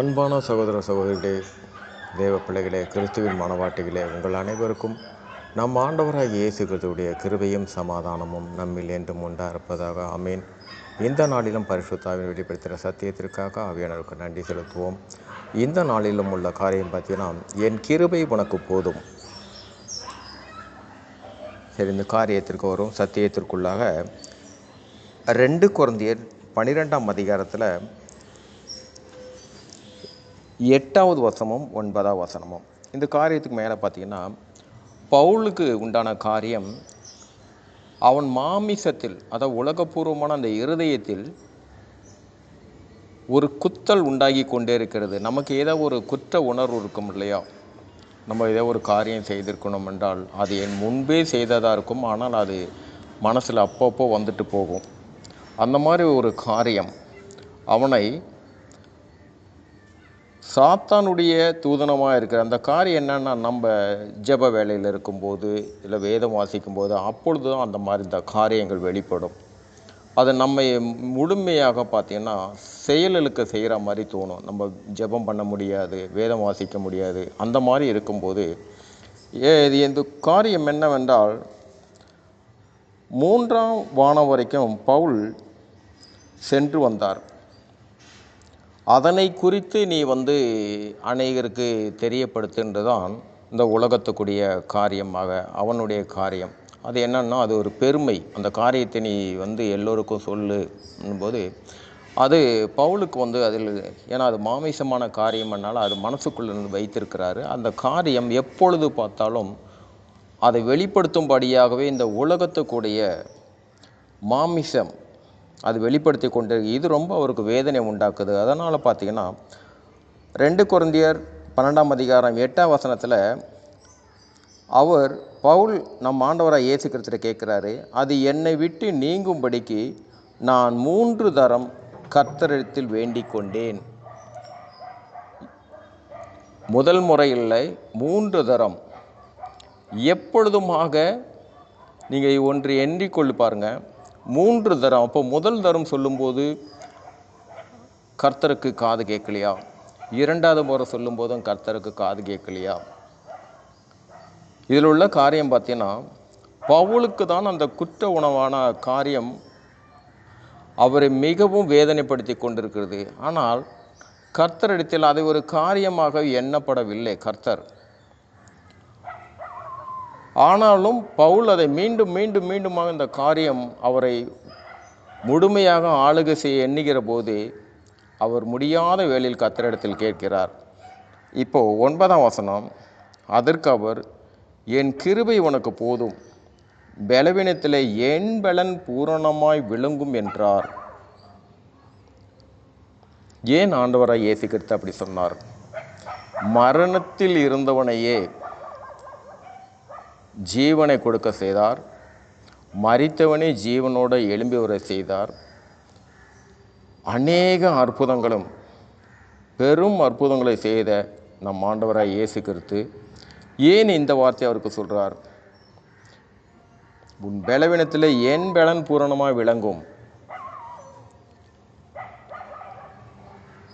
அன்பான சகோதர சகோதரிகளே தேவ பிள்ளைகளே கிறிஸ்துவின் மனவாட்டிகளே உங்கள் அனைவருக்கும் நம் ஆண்டவராக இயேசு கிறிஸ்துவுடைய கிருபையும் சமாதானமும் நம்மில் என்றும் உண்டா இருப்பதாக அமீன் இந்த நாளிலும் பரிசுத்தாவின் வெளிப்படுத்துகிற சத்தியத்திற்காக அவையனருக்கு நன்றி செலுத்துவோம். இந்த நாளிலும் உள்ள காரியம் பார்த்தீங்கன்னா என் கிருபை உனக்கு போதும். சரி இந்த காரியத்திற்கு வரும். சத்தியத்திற்குள்ளாக ரெண்டு குழந்தையர் பன்னிரெண்டாம் அதிகாரத்தில் எட்டாவது வசனமும் ஒன்பதாவது வசனமும். இந்த காரியத்துக்கு மேலே பார்த்தீங்கன்னா பவுலுக்கு உண்டான காரியம் அவன் மாமிசத்தில் அதாவது உலகபூர்வமான அந்த இருதயத்தில் ஒரு குத்தல் உண்டாகி கொண்டே இருக்கிறது. நமக்கு ஏதோ ஒரு குற்ற உணர்வு இருக்கும் இல்லையா? நம்ம ஏதோ ஒரு காரியம் செய்திருக்கணும் என்றால் அது என் முன்பே செய்ததாக இருக்கும் ஆனால் அது மனசில் அப்பப்போ வந்துட்டு போகும். அந்த மாதிரி ஒரு காரியம் அவனை சாத்தானுடைய தூதனமாக இருக்கிற அந்த காரியம் என்னென்னா நம்ம ஜெப வேலையில் இருக்கும்போது இல்லை வேதம் வாசிக்கும்போது அப்பொழுது தான் அந்த மாதிரி இந்த காரியங்கள் வெளிப்படும். அதை நம்ம முழுமையாக பார்த்தீங்கன்னா செயலுக்கு செய்கிற மாதிரி தோணும். நம்ம ஜெபம் பண்ண முடியாது வேதம் வாசிக்க முடியாது அந்த மாதிரி இருக்கும்போது ஏ இது இந்த காரியம் என்னவென்றால் மூன்றாம் வானம் வரைக்கும் பவுல் சென்று வந்தார். அதனை குறித்து நீ வந்து அநேகருக்கு தெரியப்படுத்துன்றதான் இந்த உலகத்துக்குரிய காரியமாக அவனுடைய காரியம். அது என்னன்னா அது ஒரு பெருமை. அந்த காரியத்தை நீ வந்து எல்லோருக்கும் சொல்லு அது பவுலுக்கு வந்து அதில் ஏன்னா அது மாமிசமான காரியம்னால அது மனசுக்குள்ளே இருந்து வைத்திருக்கிறாரு. அந்த காரியம் எப்பொழுது பார்த்தாலும் அதை வெளிப்படுத்தும்படியாகவே இந்த உலகத்துக்குடைய மாமிசம் அது வெளிப்படுத்தி கொண்டு இது ரொம்ப அவருக்கு வேதனை உண்டாக்குது. அதனால் பார்த்தீங்கன்னா ரெண்டு குழந்தையர் பன்னெண்டாம் அதிகாரம் எட்டாம் வசனத்தில் அவர் பவுல் நம் ஆண்டவராக இயேசு கிறிஸ்துட்ட கேட்குறாரு அது என்னை விட்டு நீங்கும்படிக்கு நான் மூன்று தரம் கர்த்தரிடத்தில் வேண்டிக் கொண்டேன். முதல் முறையில்லை மூன்று தரம். எப்பொழுதுமாக நீங்கள் ஒன்று எண்ணிக்கொள்ளு பாருங்கள் மூன்று தரம். அப்போ முதல் தரம் சொல்லும்போது கர்த்தருக்கு காது கேட்கலையா? இரண்டாவது முறை சொல்லும்போதும் கர்த்தருக்கு காது கேட்கலையா? இதில் உள்ள காரியம் பார்த்தீங்கன்னா பவுலுக்கு தான் அந்த குற்ற உணவான காரியம் அவரை மிகவும் வேதனைப்படுத்தி கொண்டிருக்கிறது. ஆனால் கர்த்தரிடத்தில் அதை ஒரு காரியமாக எண்ணப்படவில்லை கர்த்தர். ஆனாலும் பவுல் அதை மீண்டும் மீண்டும் மீண்டுமாக இந்த காரியம் அவரை முழுமையாக ஆளுகை செய்ய எண்ணுகிற போது அவர் முடியாத வேலையில் கத்திரிடத்தில் கேட்கிறார். இப்போ ஒன்பதாம் வசனம் அதற்கு அவர் என் கிருபை உனக்கு போதும். பலவீனத்தில் என் பலன் பூரணமாய் விளங்கும் என்றார். ஏன் ஆண்டவராக இயேசு கிறிஸ்து அப்படி சொன்னார்? மரணத்தில் இருந்தவனையே ஜீவனை கொடுக்க செய்தார். மறித்தவனே ஜீவனோட எழும்பி வர செய்தார். அநேக அற்புதங்களும் பெரும் அற்புதங்களை செய்த நம் ஆண்டவராக இயேசு கிறிஸ்து ஏன் இந்த வார்த்தை அவருக்கு சொல்கிறார் உன் பலவீனத்தில் என் பலன் பூரணமாக விளங்கும்.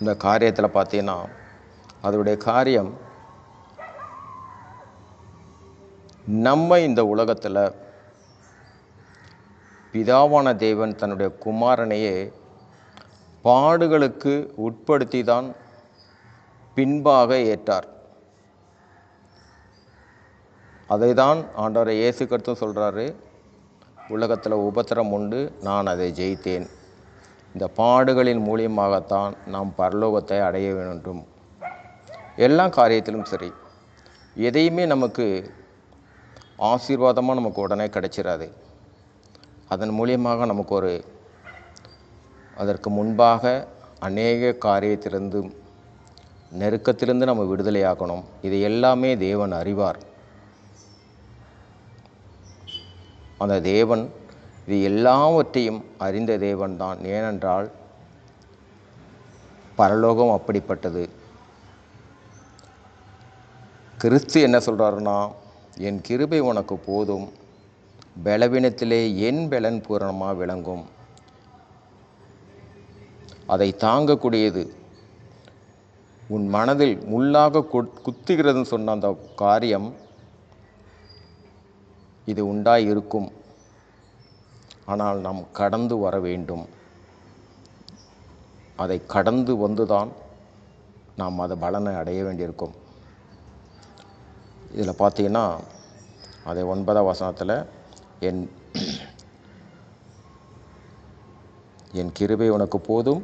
இந்த காரியத்தில் பார்த்தீங்கன்னா அதனுடைய காரியம் நம்ம இந்த உலகத்தில் பிதாவான தேவன் தன்னுடைய குமாரனையே பாடுகளுக்கு உட்படுத்தி தான் பின்பாக ஏற்றார். அதை தான் ஆண்டவரை இயேசு கருத்தும் சொல்கிறாரு உலகத்தில் உபத்திரம் உண்டு நான் அதை ஜெயித்தேன். இந்த பாடுகளின் மூலியமாகத்தான் நாம் பரலோகத்தை அடைய வேண்டும். எல்லா காரியத்திலும் சரி. எதையுமே நமக்கு ஆசீர்வாதமாக நமக்கு உடனே கிடைச்சிடாது அதன் மூலியமாக நமக்கு ஒரு அதற்கு முன்பாக அநேக காரியத்திலிருந்து நெருக்கத்திலிருந்து நம்ம விடுதலையாகணும் இது எல்லாமே தேவன் அறிவார். அந்த தேவன் இது எல்லாவற்றையும் அறிந்த தேவன் தான் ஏனென்றால் பரலோகம் அப்படிப்பட்டது. கிறிஸ்து என்ன சொல்கிறாருன்னா என் கிருபை உனக்கு போதும். பலவீனத்திலே என் பலன் பூரணமாக விளங்கும். அதை தாங்கக்கூடியது உன் மனதில் முள்ளாக குத்துகிறதுன்னு சொன்ன அந்த காரியம் இது உண்டாய் இருக்கும் ஆனால் நாம் கடந்து வர வேண்டும். அதை கடந்து வந்துதான் நாம் அதை பலனை அடைய வேண்டியிருக்கும். இதில் பார்த்தீங்கன்னா அதை ஒன்பதாம் வசனத்தில் என் என் கிருபை உனக்கு போதும்.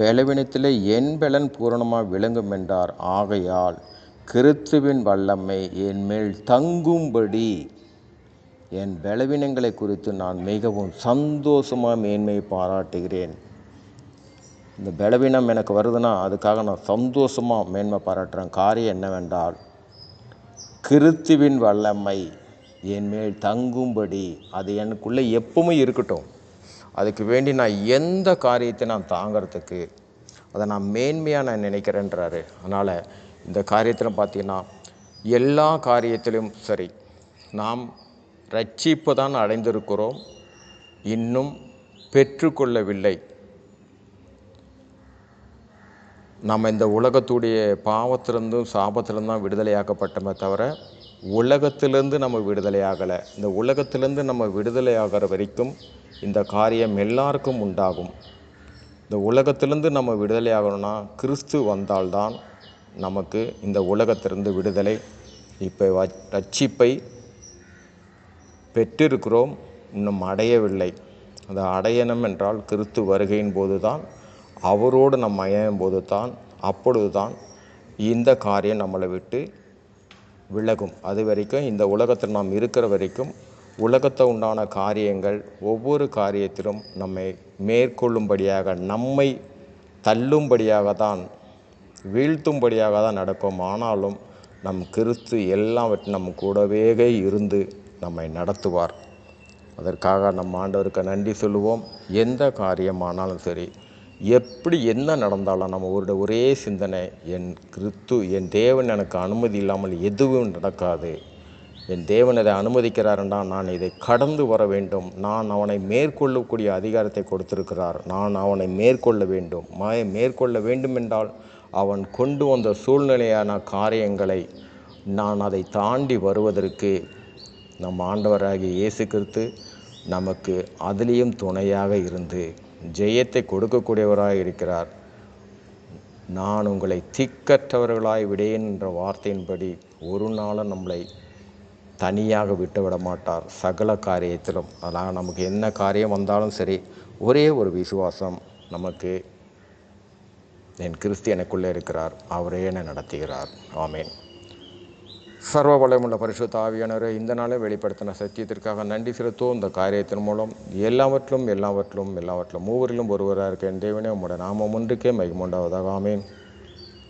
பலவீனத்தில் என் பலன் பூரணமாக விளங்கும் என்றார். ஆகையால் கிறித்துவின் வல்லமை என் மேல் தங்கும்படி என் பலவீனங்களை குறித்து நான் மிகவும் சந்தோஷமாக மேன்மை பாராட்டுகிறேன். இந்த பலவீனம் எனக்கு வருதுன்னா அதுக்காக நான் சந்தோஷமாக மேன்மை பாராட்டுறேன். காரியம் என்னவென்றால் கிறித்துவின் வல்லமை என்மேல் தங்கும்படி அது எனக்குள்ளே எப்பவுமே இருக்கட்டும். அதுக்கு வேண்டி நான் எந்த காரியத்தை நான் தாங்கிறதுக்கு அதை நான் மேன்மையாக நான் நினைக்கிறேன்றாரு. அதனால் இந்த காரியத்தில் பார்த்தீங்கன்னா எல்லா காரியத்திலும் சரி நாம் ரட்சிப்பு தான் அடைந்திருக்கிறோம். இன்னும் பெற்றுக்கொள்ளவில்லை. நம்ம இந்த உலகத்துடைய பாவத்திலிருந்தும் சாபத்திலிருந்தும் தான் விடுதலையாக்கப்பட்டோமே தவிர உலகத்திலிருந்து நம்ம விடுதலையாகலை. இந்த உலகத்திலேருந்து நம்ம விடுதலையாகிற வரைக்கும் இந்த காரியம் எல்லாருக்கும் உண்டாகும். இந்த உலகத்திலேருந்து நம்ம விடுதலையாகணும்னா கிறிஸ்து வந்தால்தான் நமக்கு இந்த உலகத்திலிருந்து விடுதலை. இப்போ ரட்சிப்பை பெற்றிருக்கிறோம் இன்னும் அடையவில்லை. அதை அடையணும் என்றால் கிறிஸ்து வருகையின் போது தான் அவரோடு நம்ம அணையும் போது தான் அப்பொழுது தான் இந்த காரியம் நம்மளை விட்டு விலகும். அது வரைக்கும் இந்த உலகத்தில் நாம் இருக்கிற வரைக்கும் உலகத்தை உண்டான காரியங்கள் ஒவ்வொரு காரியத்திலும் நம்மை மேற்கொள்ளும்படியாக நம்மை தள்ளும்படியாக தான் வீழ்த்தும்படியாக தான் நடக்கும். ஆனாலும் நம் கிறிஸ்து எல்லாவற்றும் நம் கூடவே இருந்து நம்மை நடத்துவார். அதற்காக நம் ஆண்டவருக்கு நன்றி சொல்லுவோம். எந்த காரியமானாலும் சரி எப்படி என்ன நடந்தாலும் நம்ம ஒரு ஒரே சிந்தனை என் கிறித்து என் தேவன் எனக்கு அனுமதி இல்லாமல் எதுவும் நடக்காது. என் தேவன் இதை அனுமதிக்கிறாருண்டா நான் இதை கடந்து வர வேண்டும். நான் அவனை மேற்கொள்ளக்கூடிய அதிகாரத்தை கொடுத்திருக்கிறார். நான் அவனை மேற்கொள்ள வேண்டும். மே- மேற்கொள்ள வேண்டும் என்றால் அவன் கொண்டு வந்த சூழ்நிலையான காரியங்களை நான் அதை தாண்டி வருவதற்கு நம் ஆண்டவராகிய இயேசு கிறித்து நமக்கு அதிலேயும் துணையாக இருந்து ஜெயத்தை கொடுக்கக்கூடியவராக இருக்கிறார். நான் உங்களை திக்கற்றவர்களாய் விடேன் என்ற வார்த்தையின்படி ஒரு நாளும் நம்மளை தனியாக விட்டு விட மாட்டார். சகல காரியத்திலும் அதனால் நமக்கு என்ன காரியம் வந்தாலும் சரி ஒரே ஒரு விசுவாசம் நமக்கு என் கிறிஸ்து எனக்குள்ளே இருக்கிறார். அவரே என்னை நடத்துகிறார். ஆமேன். சர்வ வளமுள்ள பரிசுத்த ஆவியானவரை இந்த நாளை வெளிப்படுத்தின சத்தியத்திற்காக நன்றி செலுத்துவோம். இந்த காரியத்தின் மூலம் எல்லாவற்றிலும் எல்லாவற்றிலும் எல்லாவற்றிலும் மூவரிலும் ஒருவராக இருக்கேன் தேவனே உம்முடைய நாமம் ஒன்றுக்கே மகிமுண்டாவதாக ஆமேன்.